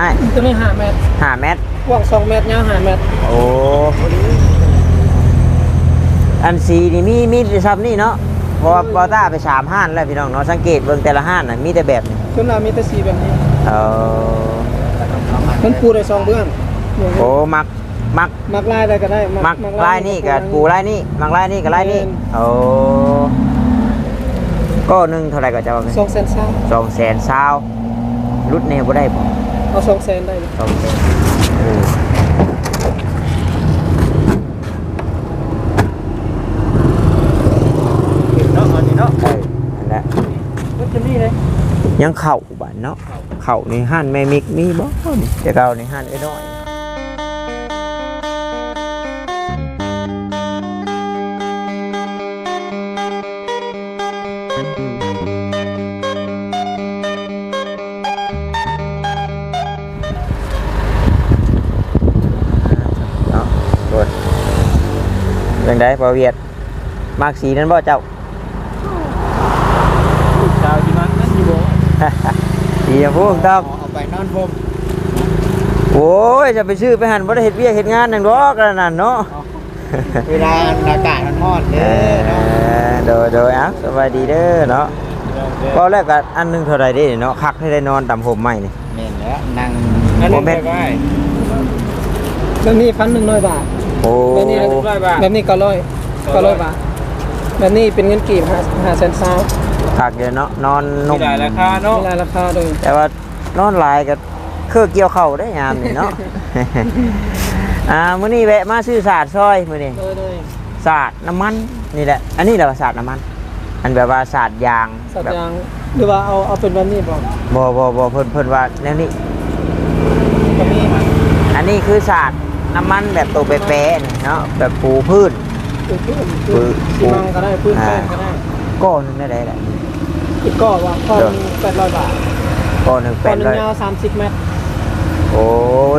อ้ายตัวนี้ห้าเมตรห้าเมตร กว้างสองเมตรยาวห้าเมตรโอ้ อันสีนี่มีมีแต่ซ้ำนี่เนาะเพราะว่าบอต้าไปสามห้านแล้วพี่น้องเนาะสังเกตเบิ่งแต่ละห้านน่ะมีแต่แบบนี้ส่วนเรามีแต่สีแบบนี้เออมันปูได้สองเบื้องโอ้มักมักมักลายได้ก็ได้มักลายนี่กับปูลายนี่มักลายนี่กับลายนี่โอ้ก็หนึ่งเท่าไหร่ก็จะว่าไงสองแสนสามสองแสนซาวรุดเนี่ยบ่ได้บ่ เอาสองแสนได้เลยสองแสนเออเนาะอันนี้เนาะเออนั่นแหละรถจะนี่เลยยังเข่าบ้านเนาะเข่าในห้านแม่มิกมีบ่จะเก่าในห้านไอ้น้อย ได้บ่เวียดมากสีนั้นบ่เจ้าชาวที่มันนั่นอยู่บ่สีชมพูต้องเอาไปนอนผมโอ้ยจะไปชื่อไปหันบ่ได้เฮ็ดเวียกเฮ็ดงานนั่นดอกกันนั่นเนาะเวลาอากาศมันร้อนเอเด้อเนาะอโดยโดยอะสบายดีเด้อเนาะก็แรกก็อันหนึงเท่าไหร่เด้เนาะคักให้ได้นอนตามผมใหม่นี่แม่นแล้วนั่งโมเมนต์แบบนี้พันหนึ่งร้อยบาท โอ้แบบนี้แบบนี้เก้าร้อยเก้าร้อยบาท แบบนี้เป็นเงินกีบห้าห้าแสนสามคักเด้อเนาะนอนนุ่มมีหลายราคาเนาะมีรายราคาเลยแต่ว่านอนหลายก็คือเกี่ยวเข้าได้ยามนี่เนาะอ่ามื้อนี้แวะมาซื้อสาดซอยมื้อนี้เลยเลยสาดน้ำมันนี่แหละ อันนี้แหละว่าสาดน้ำมัน อันแบบว่าสาดยางสัตแบบว์ยางหรือว่าเอาเอาเป็นแบบนี้บ่บ่บ่บ่เพิ่นเพิ่นว่าแนวนี้ก็มีอันนี้คือศาสตร์ น้ำมันแบบตัวเป๊ะๆนี่เนาะแบบปูพื้นคือพื้นพื้พื้นนซีมังก็ได้พื้นแป้งก็ได้ก้อนหนึงได้ได้แหละอีกก้อนว่าก้อนแปดร้อยบาทก้อนหนึ่งก้เป็อนนหนึเลงยยาวสามสิบเมตรโอ้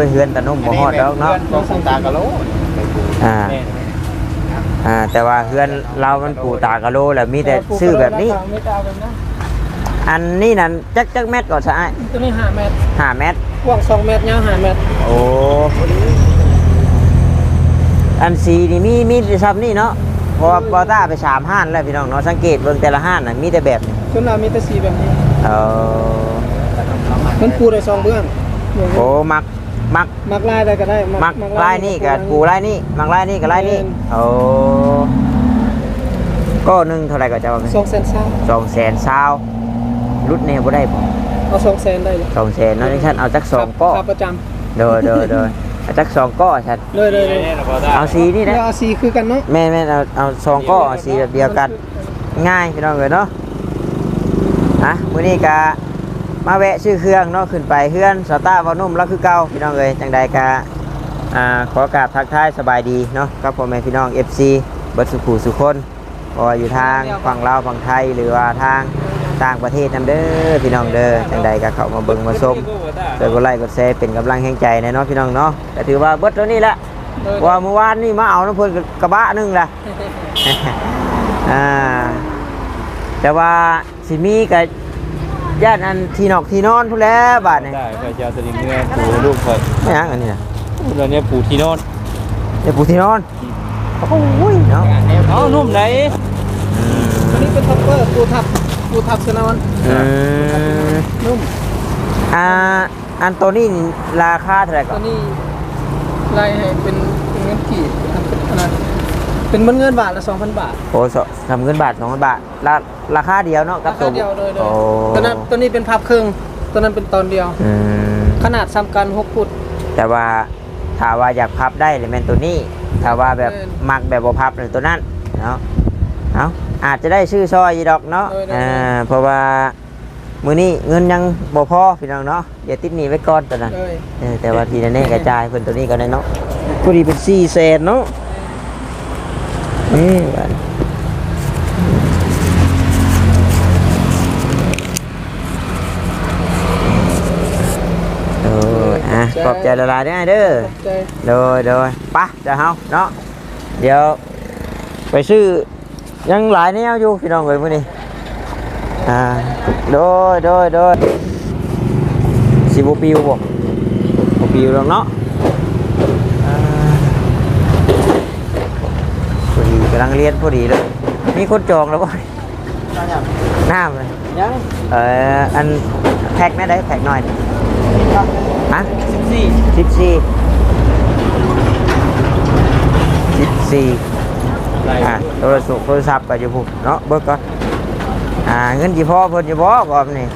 ยเฮือนตะนุ่มบ่ฮอดแล้วเนาะน้องสามตากะโลอ่าอ่า แต่ว่าเฮือนเรามันปูตากะโลแหละมีแต่ซื้อแบบนี้ไม่ตาแบบนั้นอันนี้นั่นจักจักเม็ดก่อนซะอ้ายตัวนี้ห้าเมตรห้าเม็ดกว้างสองเมตรยาวห้าเมตรโอ้ อันสีนี่มีมีแต่ซ้ำนี่เนาะเพราะว่าบอต้าไปสามห้านแล้วพี่น้องเนาะสังเกตเบิ่งแต่ละห้านน่ะมีแต่แบบนี้ส่วนเรามีแต่สีแบบนี้ เออมันปูได้สองเบื้องโอ้มักมักมักลายได้ก็ได้มักลายนี่กับปูลายนี่มักลายนี่กับลายนี่โอ้ก็หนึ่งเท่าไหร่ก็จะว่าไงสองแสนสามสองแสนซาวรุดเนี่ยบ่ได้บ่เอาสองแสนได้เลยสองแสนเนาะนี่ฉันเอาจักสองก้อครับประจเด้อเด้อเด้อเอา จักสองก้อฉันำเลยเลยเลยเอาสีนี่เดี๋นะยวเอาสีคือกันเนาะแม่นแม่นเอาเอาสองก้อเอาสีแบบเดียวกัน ง่ายพี่น้องเอ้ยเนาะอะมื้อนี้ก็มาแวะซื้อเครื่องเนาะขึ้นไปเฮือนสตาร์วานุ่มแล้วคือเก่าพี่น้องเอ้ยจังใดก็อ่าขอกราบทักทายสบายดีเนาะกับพ่อแม่พี่น้อง FC เบิดสุขุสุคนบ่ว่าอยู่ทางฝั่งลาวฝั่งไทยหรือว่าทาง ต่างประเทศนํเด้อพี่น้องเด้อจังใดก็เข้ามาเบิ่งมาชมช่วยกดไลค์กดแชร์เป็นกำลังแห่งใจแน่เนาะพี่น้องเนาะแต่ถือว่าเบิดตัวนี้แหละเลยว่าเมื่อวานนี่มาเอาน้ำเพิ่นกระบะหนึงแหละอ่าแต่ว่าสิมีกับญาติอันที่นอกที่นอนพู้นแหล้วบาดนี่ได้ไปเจ้าสลิงเงื่อนปูลูกคอยไม่ยังอันนี้นะตอนนี้ปูที่นอนเดี๋ยวปูที่นอนโอ้ยเนาะเอ้านุ่มไหนอันนี้เป็นทัพเปอร์ปูทับ ปูทับสนอนอืมนุ่มอ่าอันตัวนี้นี่ราคาเท่าไหร่ก่ตัอวนนี้ไล่ให้เป็นเป็นเงินกี่ทำเป็นอะไรเป็นเงินบาทละสองพันบาทโอ้สทำเงินบาทสองพันบาทราราคาเดียวเนาะกับราตัคาวเดียวเลยเลยโอ้ตัวนั้นตัวนี้เป็นพับครึ่งตัวนั้นเป็นตอนเดียว อืมขนาดซ้ำกันหกฟุต แต่ว่าถ้าว่าอยากพับได้เลยแม่นตัวนี้ถ้าว่าแบบเออ มักแบบบ่พับเลยตัวนั้นเนาะเอา อาจจะได้ชื่อซอยอีดอกเนาะเออได้อ่าเพราะว่ามื้อนี้เงินยังบ่พอพี่น้องเนาะอย่าติดหนี้ไว้ก่อนตัวนั้นเลยเออแต่ว่าทีนั้นกระจายเพิ่นตัวนี้ก็ได้เนาะพอดีเป็น4แสนเนาะอืมบัดโอ้ยอะขอบใจละลายได้อเด้อขอบใจโดยโดยปะจะเฮาเนาะเดี๋ยวไปซื้อ ยังหลายแนวอยู่พี่น้องเอ้ยมื้อนี้อ่าโดยโดยโดยสิบ่ปิวบ่บิวหรอกเนาะอ่าพอดีกำลังเรียนพอดีเลยมีคนจองแล้วบ่น้ำเลยยังเอออันแพ็กแม่ได้แพ็กหน่อยฮะสี่สิบสี่สิบสี่ไร อะโทรศัพท์โทรศัพท์ก็อยู่พุ่นเนาะเบิกก่อนอ่าเงินจีพ่อเพิ่นจีบ่บ่อนนี่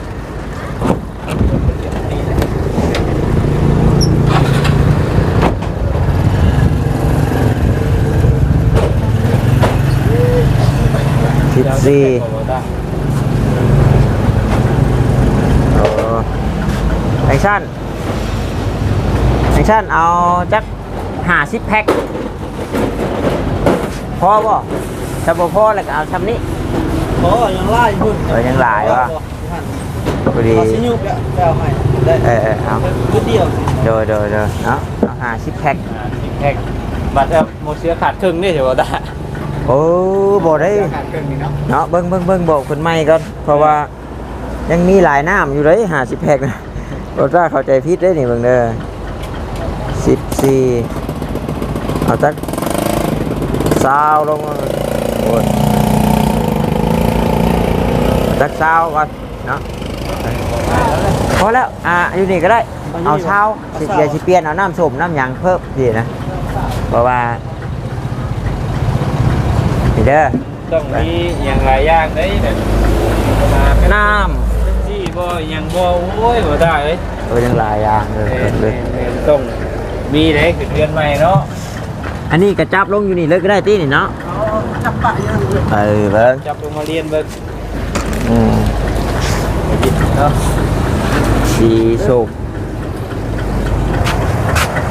สิบสี่โอ้แอคชั่นแอคชั่นเอาจักห้าสิบแพ็ค อบ่ถ้าบ่พอแล้วก็เอาทำนี้โอ้ยังไล่พุ่นเออยังหลายวะพอดีเอาสิยุบแล้วแล้วให้ได้เออเออเอาชุดเดียวเดี๋ยวเดี๋ยวเดี๋ยวเนาะเอาห้าสิบแพ็คแท็กบัตรโมเสียขาดครึ่งนี่เถอะว่าได้โอ้บ่ได้ขาดเกินนี่เนาะเนาะเบิ่งเบิ่งเบิ่งบอกคนใหม่ก่อนเพราะว่ายังมีหลายน้ำอยู่เลยห้าสิบแพ็คนะรถว่าเข้าใจผิดได้นี่เบิ่งเด้อสิบสี่เอาจัก ซาวลงมาโอ้ยเอาจักซาวก่อนเนาะพอแล้วอ่าอยู่นี่ก็ได้ เอาเช้าสิเดี๋ยวสิเปลี่ยนเอาน้ำส้มน้ำหยางเพิ่มดีนะเพราะว่านี่เด้อต้องมีอย่างหลายอย่างได้แบบมาเป็นน้เป็นที่บ่ยังบ่โอ้ยบ่ได้เอ้ยำเออยังหลายอย่างเลยแม่นเลยแม่นต้องมีได้ขึ้นเดือนใหม่เนาะ อันนี้กระจับลงอยู่นี่เลยก็ได้ตีนี่เนาะจับปะยังเออเบิ้งจับลงมาเรียนเบิ่งอืมเนาะสีสุก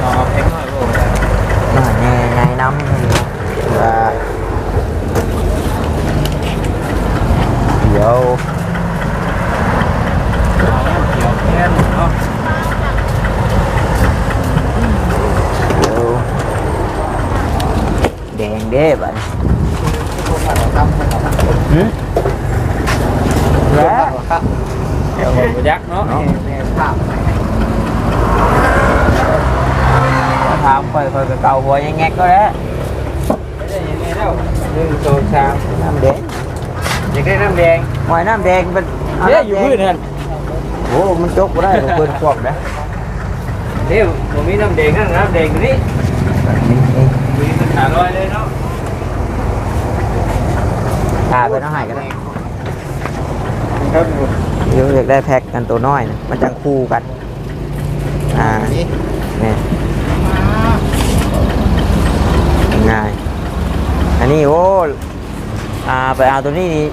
เอาแพ็คหน่อยบ่หน่อยแน่ไงน้ำว่าเดี๋ยว เดี๋ยวแม่นเนาะ เดี๋ยวแดงเด้บัดนี้หืมแล้วครับเดี๋ยวบ่ยักเนาะแม่ภาพถามค่อยค่อยก็เกาหัวยังแงกก็แล้วได้ยังไงแล้วหนึ่งสองสามน้ำแดงอยากได้น้ำแดงหอยน้ำแดงเป็นเด้อยู่พื้นนั่นโอ้มันจกบ่ได้หรอกเปิดควบนะเด้บ่มีน้ำแดงนั่นน้ำแดงอยู่นี่นี่นี่มีปัญหาลอยเลยเนาะตาเป็นเอาใหายกันได้ครับเดี๋ยวอยากได้แพ็กกันตัวน้อยนะมันจังคู่กัน อ่านี่เนี่ยง่าย อันนี้โอ้อ่าไปเอาตัวนี้นี่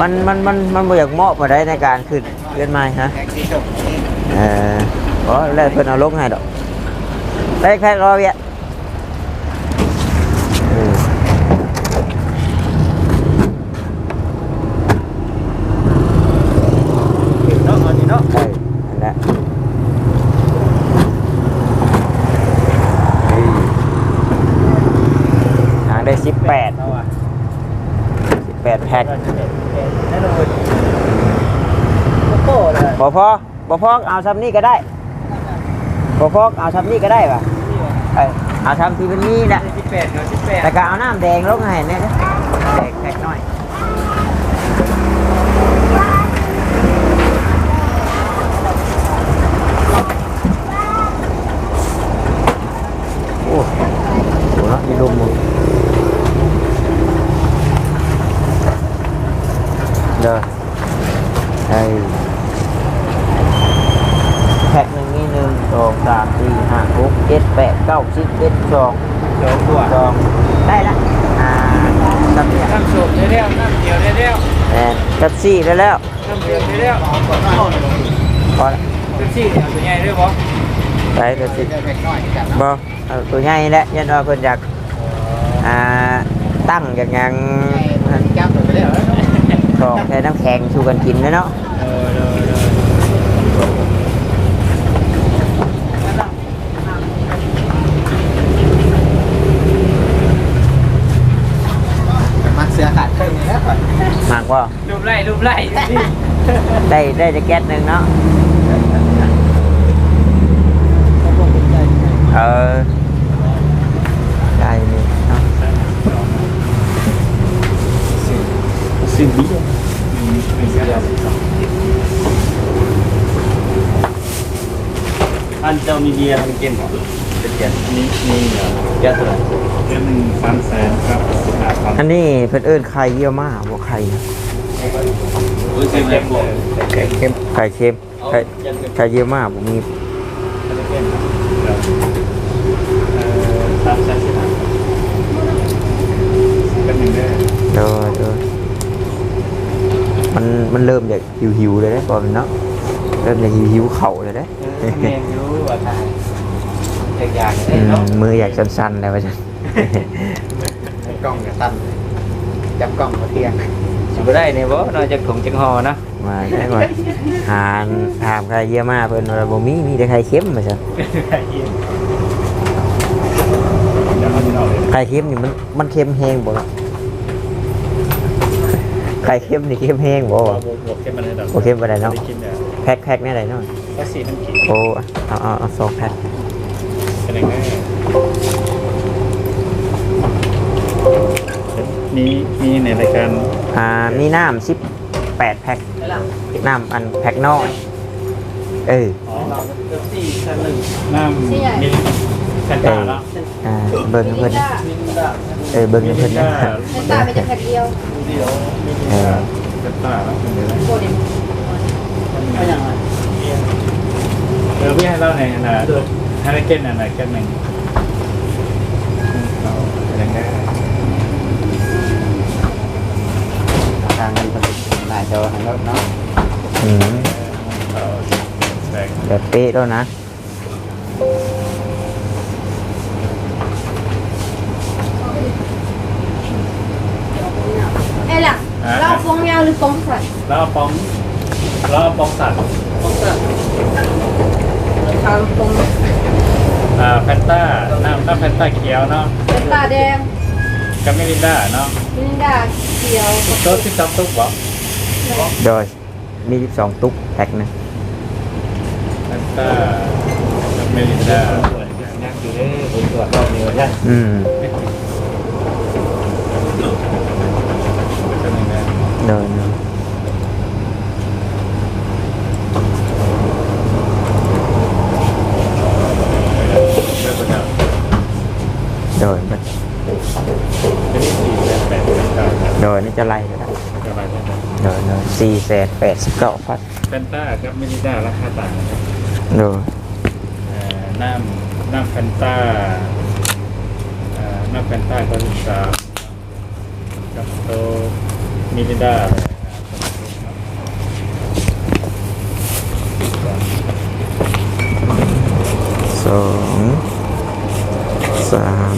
มันมันมันมันอยากเหมาะมาได้ในการขึ้นเลื่อนไม้ฮะเอออ๋อแล้วเพิ่อนเอาลงให้ดอกได้แค่รอเวียดเออ เนาะอันนี้เนาะ ใช่นั่นแหละหางได้สิบแปด เอาอะ สิบแป ดแพ็คนั่นเลยโก้เลยบอพอบอพอเอาซ้ำนี่ก็ได้บอพอเอาซ้ำนี่ก็ได้ป่ะเอาซ้ำที่เป็นนี่แหละแปดเนะแต่ก็เอาน้ำแดงลงให้เนี่ยนะแดงแพ็คหน่อยโอ้โหเนาะมีลมหมด เด้อไอ้แพ็คหนึ่งนี่หนึ่งสองสามสี่ห้าหกเจ็ดแปดเก้าสิบเอ็ดสองสองตัวสองได้ละอ่าสับเนี่ยน้ำสูบได้แล้วน้ำเดียวได้แล้วแอนกับซี่ได้แล้วน้ำเดียวได้แล้วพอละเป็นสี่เอาตัวใหญ่ด้วยบ่ไปกับซี่เด็กน้อยกันบอเอาตัวใหญ่แหละยันว่าเพิ่นอยากอ่าตั้งอย่างยังจับไปแล้วส องใช้น้ำแข็งชูกันกินนะเนาะมักเสือขาดเครื่องนี้แล้วมากว่ารูปไล่รูปไล่ได้ได้แจ็คเก็ตหนึ่งเนาะเบีย ร์ไม่ใช่ยาสีฟันท่านเจ้ามีเบียร์ทำกินหรอเป็นเบียร์นี่นี่เหรอเบียร์เท่าไหร่เบียร์หนึ่งพันแสนครับหาพันอันนี้เพิ่นเอิ้นไข่เยี่ยวมาบ่ไข่นะอุ้ยเค็มๆบอกไข่เค็มไข่เค็มไข่ไข่เยี่ยวมาบ่มีเค็มครับเอ่อสามแสนสิบห้าเป็นหนึ่งได้เด้อเด้อ มันมันเริ่มจากหิวๆเลยเด้บ่แม่นเนาะเริ่มจากหิวๆเข่าเลยเด้เออเมนยูว่าทายอยากๆอืได้มเนาะมืออยากสั้นๆแล้วว่าจังกล้องจะตันจับกล้องมาเที่ยงสิบ่ได้เนี่ยบ่นอกจากถุงจังห่อนะมาได้ก่อนหานถามไข่เยี่ยวมาเพิ่นว่าบ่มีมีแต่ไข่เค็มว่าซั่นเดี๋ยวเอาไปเอาเลยไข่เค็มนี่มันมันเค็มแห้งบ่ล่ะ ไข่เค็มนี่เค็มแห้งบ่บวะวกบวกแค่มันเลยดอกโอเคบ่ได้เนาะม่กินเนี่ยแพ็คแพ็คแน่ได้เนาะก็สีน้ำขิงโอ้เอาเอาเอาสองแพ็คเป็นยังไงมีมีในรายการอ่ามีน้ำ18แพ็คน้ำอันแพ็คน้อยเอออ๋อน้ำมีแคนตาแล้วอ่าเบิ่งให้เพิ่นเออเบิ่งให้เพิ่นนะเป็นตาไม่จะแพ็คเดียวเออแคนตาแล้วเป็นยังไงโบเดนเออพี่ให้เล่าในอยนะฮาริเกนอะไรแค่หนึ่งเราเป็นยังไงทางนี้มันหน้าจอทางรถเนาะอืมเราแบ่งแบบเป๊ะแล้วนะ เอ้ยล่ะเราฟองยาวหรือฟองสั้นแล้วเอาป้องแล้วเอาป้องสัตว์ฟองสั้นขาวฟองอ่าแฟนต้าน้ำน้ำแฟนต้าเขียวเนาะเป็นตาแดงกับเมลินดาเนาะมินดาเขียวโต๊ะที่ซับตุ๊กบอกโดยมี 12 ตุ๊กแพ็คหนึงแฟนต้ากับเมลินดานั่งอยู่เด้อผมตรวจรอบนี้ว่าใช่อืมเป็นยังไง โดยโดยเริ่มปนได้สี่แปดแปดแปดเก้าครับโดยนี่จะไล่ไปแล้วจะได้ไหมโดยโดยสี่แสนแปดสิบเก้าพันแฟนต้ากับเมลินดาราคาต่างกันครับโดยเอ่อน้ำน้ำแฟนต้าเอ่อน้ำแฟนต้าก็สิบสามกับโต มิลินดาเลยนะครับสองสาม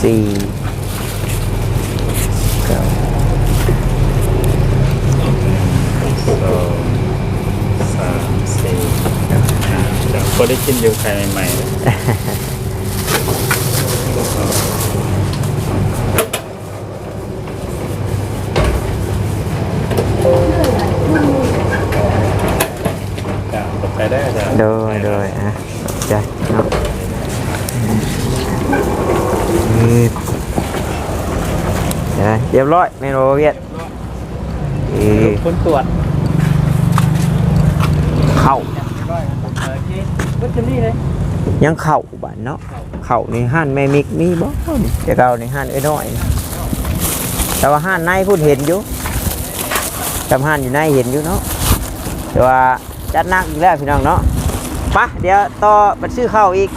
สี่เก้าสองสามสี่ห้าเดี๋ยวก็ได้กินอยู่ใครใหม่ๆเลยจ้ะตกไปได้จ้ะ โดยโดยอะจเนาะนี่เยวเรียบร้อยเมนูเวียดคุณตรวจ เข้าวัตถุนี่เลยยังเข่าบ้านเนาะ เข่าในห้านแม่มิกมีบ่แต่เก่าในห้านไอ้น้อย แต่ว่าห้านในพูดเห็นอยู่จำห้านอยู่ในเห็นอยู่เนาะ แต่ว่าจัดนักอีกแล้วพี่น้องเนาะ ปะเดี๋ยวต่อไปซื้อข้าวอีก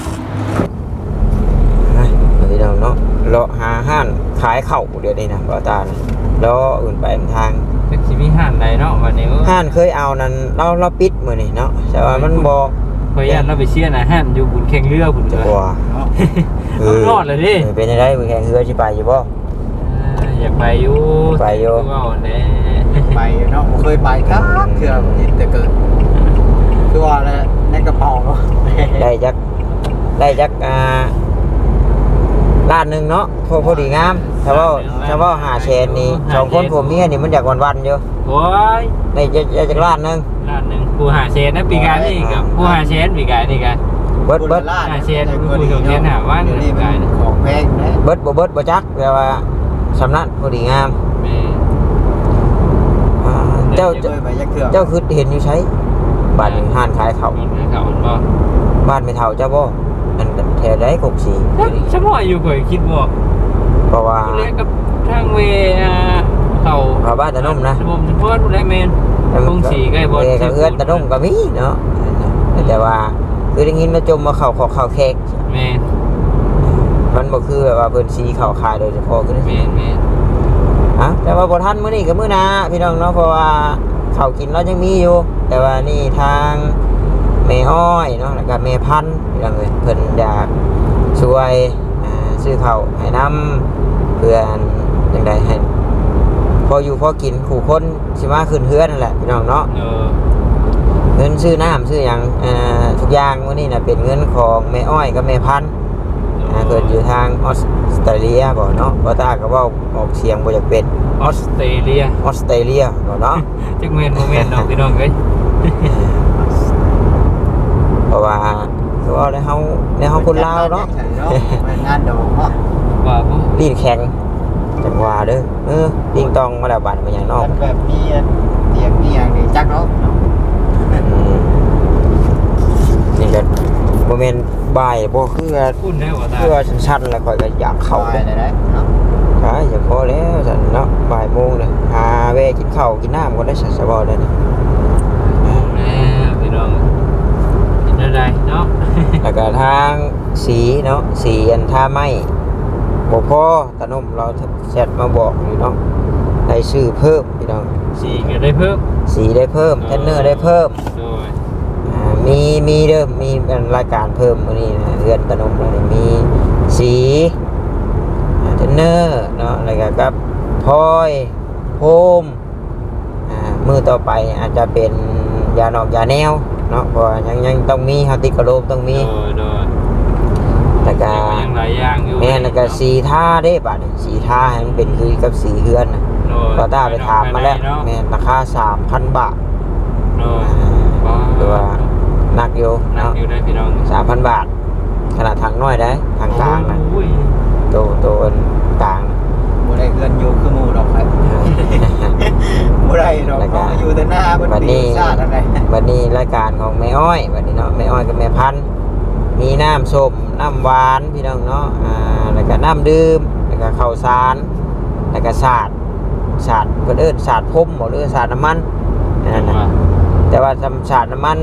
พี่น้องเนาะเลาะหาห้านขายข้าวเดี๋ยวนี้นะบ่าวตานะแล้วอื่นไปทางเป็นชีวิตห่านใดเนาะวันนี้ห้านเคยเอานั้นเราเราปิดมื้อนี้เนาะแต่ว่ามันบ่พยายามเราไปเชียร์นะห่านอยู่บุญแข่งเรือบุญจะเลยกว่ารอดเลยดิออเป็นได้มือแข่งเรือสิไปอยู่บ่อยากไปอยู่ไปอยู่ว่าแน่ไปเนาะผมเคยไปครับเคือยินแต่เกิด คือว่าแล้วในกระเป๋าเนาะได้จักได้จักอ่าล้านหนึ่งเนาะพอพอดีงามถ้าว่าถ้าว่าหาแชนนี่สองคนผมเมียนี่มันอยากวันๆอยู่โอ้ยได้จะจะจักล้านหนึงล้านหนึ่งผู้หาเชนนะปีกายนี่กับผู้หาเชนปีกายนี่กันเบิดเบิดหาเชนผู้ถูกเชนหาว่าเดี๋ยวนี้มันของแพงนะเบิดบ่เบิดบ่จักแต่ว่าสำนักพอดีงามแม่เจ้าเคยไปยักเถื่อเจ้าคือเห็นอยู่ใช้ บ้านหนึ่งห้านขายเขาวมันให้เขามันบ่บ้านไม่เท่าเจ้าบ่อันแถวใดกกสีฉันว่าอยู่เคยคิดบอกเพราะว่าเรียกกับทางเวอ่าเขาเพราะบ้านตะนุ่มนะสมสมพรแลแมนคงสีใกล้บอลเอกับเอื้อนตะนุ่มก็มีเนาะแต่ว่าคือได้ยินมาจมมาเข่าขอเข่าแขกแมนมันบ่คือแบบว่าเพิ่นสีเข่าขายโดยเฉพาะคือแมนแมนฮะแต่ว่าบ่ทันมื้อนี้ก็มื้อหน้าพี่น้องเนาะเพราะว่าข้าวกินเรายังมีอยู่ แต่ว่านี่ทางแม่อ้อยเนาะแล้วก็แม่พันธุ์พี่น้องเอ้ยเพิ่นอยากช่วยอ่าซื้อข้าวให้นํเพื่อนจังไดให้พออยู่พอกินขู่คนสิมาขึ้นเฮือนนั่นแหละพี่น้องเนาะเออเงินซื้อน้ำซื้อหยังอ่าทุกอย่างมื้อนี้น่ะเป็นเงินของแม่อ้อยกับแม่พัน ธุ์อ่าเกิดอยู่ทางออสเตรเลียบ่เนาะบ่ตาก็เว้าออกเสียงบ่อยากเป็นออสเตรเลียออสเตรเลียบ่เนาะจักแมนโมเมนต์น้องพี่น้องเอ้ยเพราะว่าคือว่าในเฮาในเฮาคนลาวเนาะงานดอกเนาะว่าบ่ลิ้นแข็งจังว่าเด้อเออติงตองมาแล้วบัดมันหยังนอกมันแบบมีเตียงมีอย่างนี้จักเนาะอืมนี่ก็ บ่แม่นบ่ายบ่คือว่าพูดได้ว่าตาคือว่าชันๆแล้วข่อยก็อยากเข้าไปเด้อได้เนาะใช่อย่าพอแล้วสันเนาะบ่ายโมงเลยหาแวะกินข้าวกินน้ำก็ได้สัสบอได้นี่แม่พี่น้องกินอะไรเนาะแล้วก็ทางสีเนาะสีอันท่าไม้บ่พอตะนุ่มเราแชทมาบอกอยู่เนาะได้ซื้อเพิ่มพี่น้องสีก็ได้เพิ่มสีได้เพิ่มเทนเนอร์ได้เพิ่มโดยอ่า มีมีเด้อมีเป็นรายการเพิ่มมื้อนี้นะเรือนตะนุ่มเรานี่มีสีอ่าเทนเนอร์เนาะแล้วก็กับพลอยโฮมอ่ามือต่อไปอาจจะเป็นยานอกยาแนวเนาะเพราะว่ายังยังต้องมีเฮาติดกระโหลกต้องมีโดยโดยแล้วก็ยังหลายอย่างอยู่แม่นแล้วก็สีท่าเด้บัดนี้สีท่าให้มันเป็นคือกับสีเฮือนน่ะโดยก็ต้าไปถามมาแล้วเนาะแม่นราคา3,000บาทโดยอ่าคือว่า หนักอยู่นั่งเนาะอยู่ได้พี่น้อง3,000บาท ขนาดทางน้อยได้ทางกลางนะโอ้ยโตโตอันกลางบ่ได้เงินอยู่คือหมู่ดอกครับบ่ได้ดอกแล้วก็เนาะอยู่แต่หน้ามันวันปีนี้ชาติอะไรวันนี้รายการของแม่อ้อยวันนี้เนาะแม่อ้อยกับแม่พันธุ์มีน้ำส้มน้ำหวานพี่น้องเนาะอ่าแล้วก็น้ำดื่มแล้วก็ข้าวสารแล้วก็สาดสาดเพิ่นเอิ้นสาดพรมบ่หรือสาดน้ำมันนั่นน่ะแต่ว่าทำสาดน้ำมัน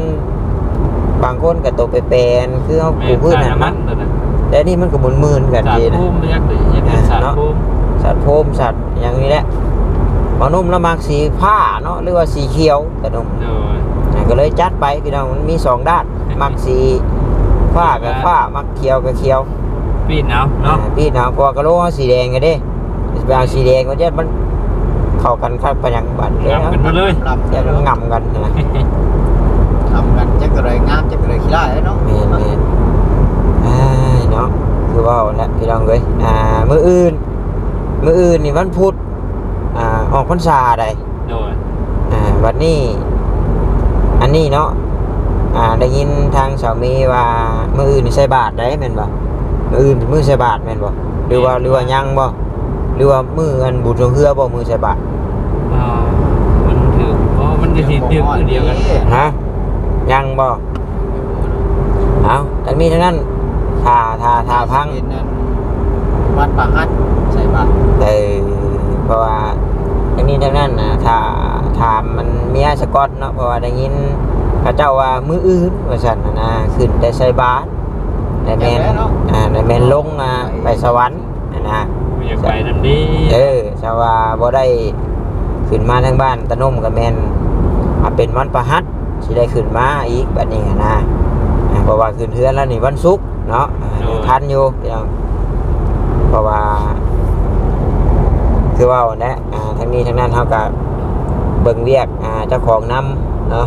บางคนก็ตกไปแปลนคือเฮาปลูกพืชน่ะมัมันนแต่นี่มันก็หมุนมืนกันสาดดีนะภูมิเรียกเลยยังเป็นสาดภูมิสาดพรมสาดอย่างนี้แหละบางนุ่มแล้วมักสีผ้าเนาะหรือว่าสีเขียวแต่นุ่มโดยอ่าก็เลยจัดไปพี่น้องมันมีสองด้าน มักสีฟ้ากับฟ้ามักเขียวกับเขียว ปีนเอาเนาะอ่าพี่น้องกว่ากระโหลกเอาสีแดงกันเด้ไปเอาสีแดงมันจะมันเข้ากันครับไปยังบัดเลยงามกันหมดเลยลำจะจะงำกันนะทำกันจัก อะไรงามจักอะไรขี้ได้เนาะเมนเมนอ้าเนาะคือว่าแหละพี่น้องเลยอ่ามืออื่นมืออื่นนี่วันพุธอ่าออกพรรษาใดโดยอ่าวันนี้อันนี้เนาะอ่าได้ยินทางสามีว่ามืออื่นนี่ใส่บาทได้แม่นบ่มืออื่นมือใส่บาทแม่นบ่หรือว่าหรือว่ายังบ่หรือว่ามืออันบุญเฮือบ่มือใส่บาทอ่ามันถือเพราะมันจะทีเดียวคือเดียวกันฮะ ยังบ่เอาทั้งนี้ทั้งนั้นทาทาทาพังเป็นนั่นวัดปากฮัดใส่บาตรเออเพราะว่าทั้งนี้ทั้งนั้นนะถ้าถามมันเมียสะกอตเนาะเพราะว่าได้ยินเขาเจ้าว่ามืออื่นว่าซั่นน่ะนะขึ้นแต่ใส่บาตรแต่แม่นอ่าแต่แม่นลงอ่าไปสวรรค์นะนะไม่อยากไปนั่นดีเออชาวว่าบ่ได้ขึ้นมาทางบ้านตะนมกับแม่นมาเป็นวันประหัส สิได้ขึ้นมาอีกบัดนี้อะนะอ่าเพราะว่าขึ้นเทือนแล้วนี่วันศุกร์เนาะอ่าทันอยู่พี่น้องเพราะว่าคือว่าแนะอ่าทั้งนี้ทั้งนั้นเฮาก็เบิ่งเรียกอ่าเจ้าของนํเนาะ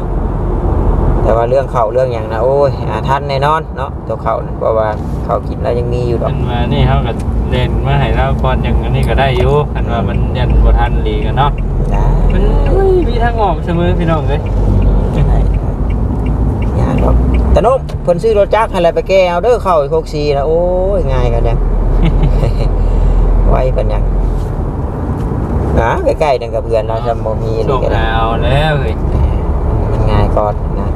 แต่ว่าเรื่องเขาวเรื่องอย่างนะโอ้ยอ่าทันแน่นอนเนาะตัวเขานั่นเพราะว่าเขาวกินแล้วยังมีอยู่ดอมักนมานี่เขาก็เล่นมาให้เราก่อนอย่างอันนี้ก็ได้อยู่คันว่ามันยันบ่ทันหลีกันเนาะนะมันอุ้ยมีทางออกเสมอพี่น้องเลยงานครับ ตะนุ่มเพิ่นซื้อรถจักรให้อะไรไปแก้เอาเด้อเข้าอีก64นะโอ้ยง่ายกันยังไว้กันยังหาใกล้ๆนั่นกับเพื่อนเราจะบ่มีอะไรส่งก็ได้แล้วแล้วเฮ้ยมันง่ายก่อนนะ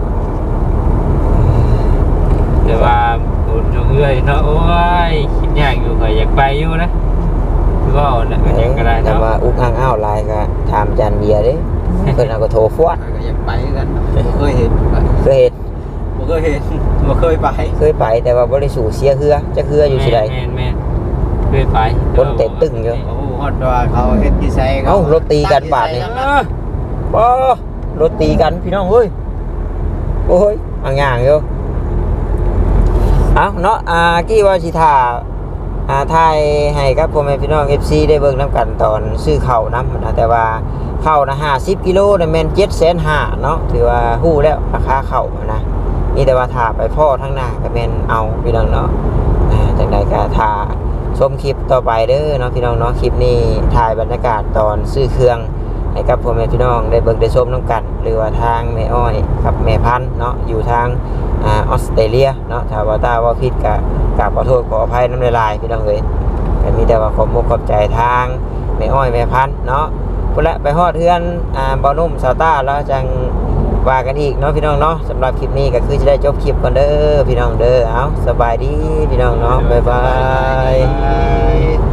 แต่ว่าบุญจงเอื้อยเนาะโอ้ยคิดยากอยู่ข่อยอยากไปอยู่นะคือว่าเอาน่ะก็ยังก็ได้แต่เนาะว่าอุกอ้างอ้าวหลายก็ถามจันเบียร์เด้เพิ่นเอาก็โทรฟวดก็อยากไปกันบ่เคยเห็นเคยเห็นบ่ เคยเห็นบ่เคยไปเคยไปแต่ว่าบ่ได้สู่เสียเฮือจะเฮืออยู่สิใดแม่นแม่นเคยไปคนเต็มตึ้งอยู่โอ้ฮอดว่าเขาเฮ็ดที่ไสเอ้ารถตีกันบาดนี่เออบ่รถตีกันพี่น้องเฮ้ยโอ้ยอ่างย่างอยู่เอาเนาะอ่ากี้ว่าสิท่าอ่าทายให้กับพ่อแม่พี่น้อง FC ได้เบิ่งนํกันตอนซื้อข้าวนํนะแต่ว่าข้าวนะ50กิโลน่ะแม่น7,500,000เนาะถือว่าฮู้แล้วราคาข้าวนะ มีแต่ว่าถ้าไปพ่อทั้งหน้าก็แม่นเอาพี่น้องเนาะอ่าจังใดก็ถ้าชมคลิปต่อไปเด้อเนาะพี่น้องเนาะคลิปนี้ถ่ายบรรยากาศตอนซื้อเครื่องให้กับพ่อแม่พี่น้องได้เบิ่งได้ชมน้ำกัน หรือว่าทางแม่อ้อยกับแม่พันธ์เนาะอยู่ทางออสเตรเลียเนาะถ้าว่าตาว่าผิดก็กราบขอโทษขออภัยน้ำลายพี่น้องเอ้ยก็มีแต่ว่าขอบมุกขอบใจทางแม่อ้อยแม่พันธ์เนาะพุ่นละไปฮอดเฮือนอ่าบอนุ่มซาต้าแล้วจัง ว่ากันอีกเนาะพี่น้องเนาะสำหรับคลิปนี้ก็คือจะได้จบคลิปก่อนเด้อพี่น้องเด้อเอาสบายดีพี่น้องเนาะบ๊ายบาย